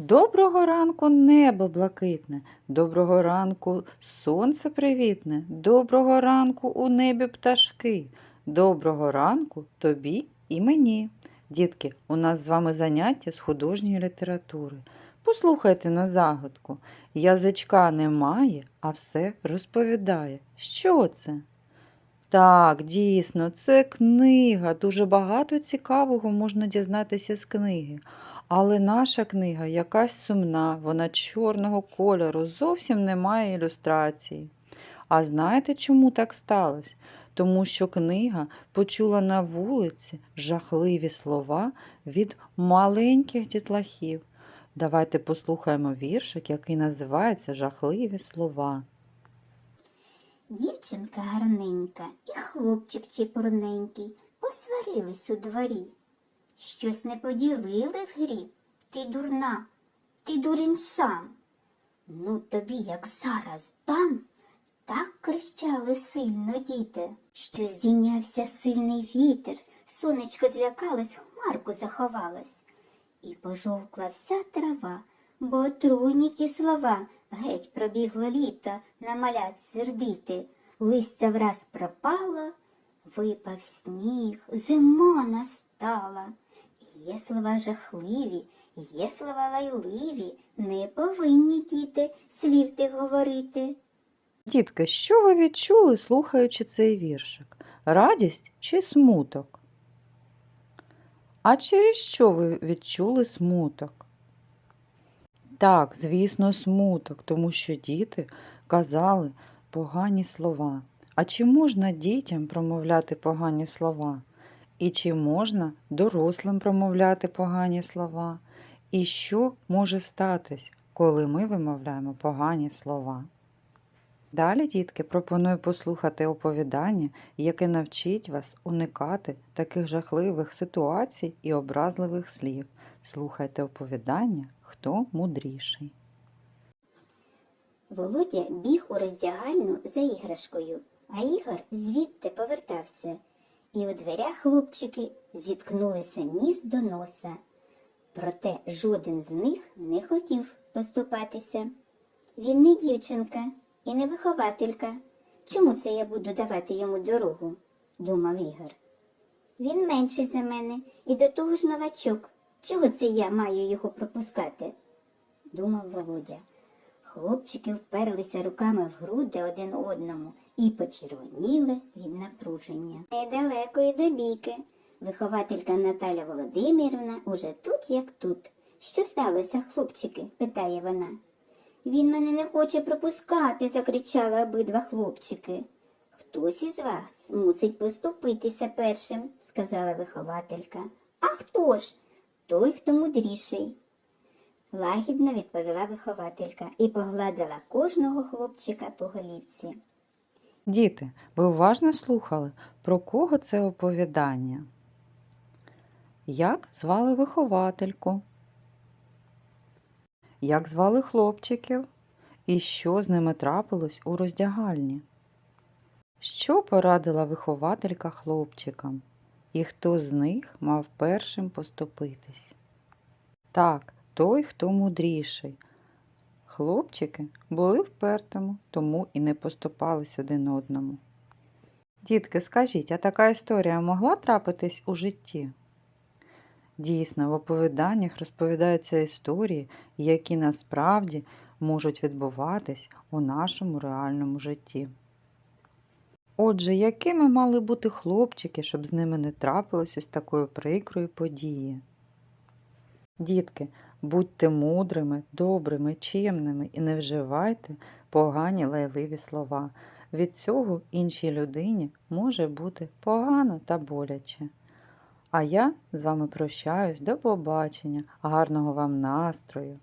Доброго ранку, небо блакитне, доброго ранку, сонце привітне, доброго ранку у небі пташки, доброго ранку тобі і мені. Дітки, у нас з вами заняття з художньої літератури. Послухайте на загадку. Язичка немає, а все розповідає. Що це? Так, дійсно, це книга. Дуже багато цікавого можна дізнатися з книги. Але наша книга якась сумна, вона чорного кольору, зовсім немає ілюстрації. А знаєте, чому так сталося? Тому що книга почула на вулиці жахливі слова від маленьких дітлахів. Давайте послухаємо віршик, який називається Жахливі слова. Дівчинка гарненька і хлопчик чепурненький посварились у дворі. Щось не поділили в грі. Ти дурна, ти дурень сам. Ну тобі, як зараз дам. Так кричали сильно діти, що здійнявся сильний вітер, сонечко злякалось, хмарку заховалась. І пожовкла вся трава, бо отруйні ті слова, геть пробігло літо, на малят сердити, листя враз пропало, випав сніг, зима настала. Є слова жахливі, є слова лайливі, не повинні діти слів тих говорити. Дітки, що ви відчули, слухаючи цей віршик? Радість чи смуток? А через що ви відчули смуток? Так, звісно, смуток, тому що діти казали погані слова. А чи можна дітям промовляти погані слова? І чи можна дорослим промовляти погані слова? І що може статись, коли ми вимовляємо погані слова? Далі, дітки, пропоную послухати оповідання, яке навчить вас уникати таких жахливих ситуацій і образливих слів. Слухайте оповідання, хто мудріший. Володя біг у роздягальну за іграшкою, а Ігор звідти повертався. І у дверях хлопчики зіткнулися ніс до носа. Проте жоден з них не хотів поступатися. Він не дівчинка і не вихователька. Чому це я буду давати йому дорогу? думав Ігор. Він менший за мене і до того ж новачок. Чого це я маю його пропускати? думав Володя. Хлопчики вперлися руками в груди один одному і почервоніли від напруження. Недалеко й до бійки. Вихователька Наталя Володимирівна уже тут, як тут. Що сталося, хлопчики? питає вона. Він мене не хоче пропускати, закричали обидва хлопчики. Хтось із вас мусить поступитися першим, сказала вихователька. А хто ж? Той, хто мудріший. Лагідно відповіла вихователька і погладила кожного хлопчика по голівці. Діти, ви уважно слухали, про кого це оповідання? Як звали виховательку? Як звали хлопчиків? І що з ними трапилось у роздягальні? Що порадила вихователька хлопчикам? І хто з них мав першим поступитись? Так, той, хто мудріший. Хлопчики були впертими, тому і не поступались один одному. Дітки, скажіть, а така історія могла трапитись у житті? Дійсно, в оповіданнях розповідаються історії, які насправді можуть відбуватись у нашому реальному житті. Отже, якими мали бути хлопчики, щоб з ними не трапилось ось такої прикрої події? Дітки, будьте мудрими, добрими, чемними і не вживайте погані лайливі слова. Від цього іншій людині може бути погано та боляче. А я з вами прощаюсь. До побачення, гарного вам настрою!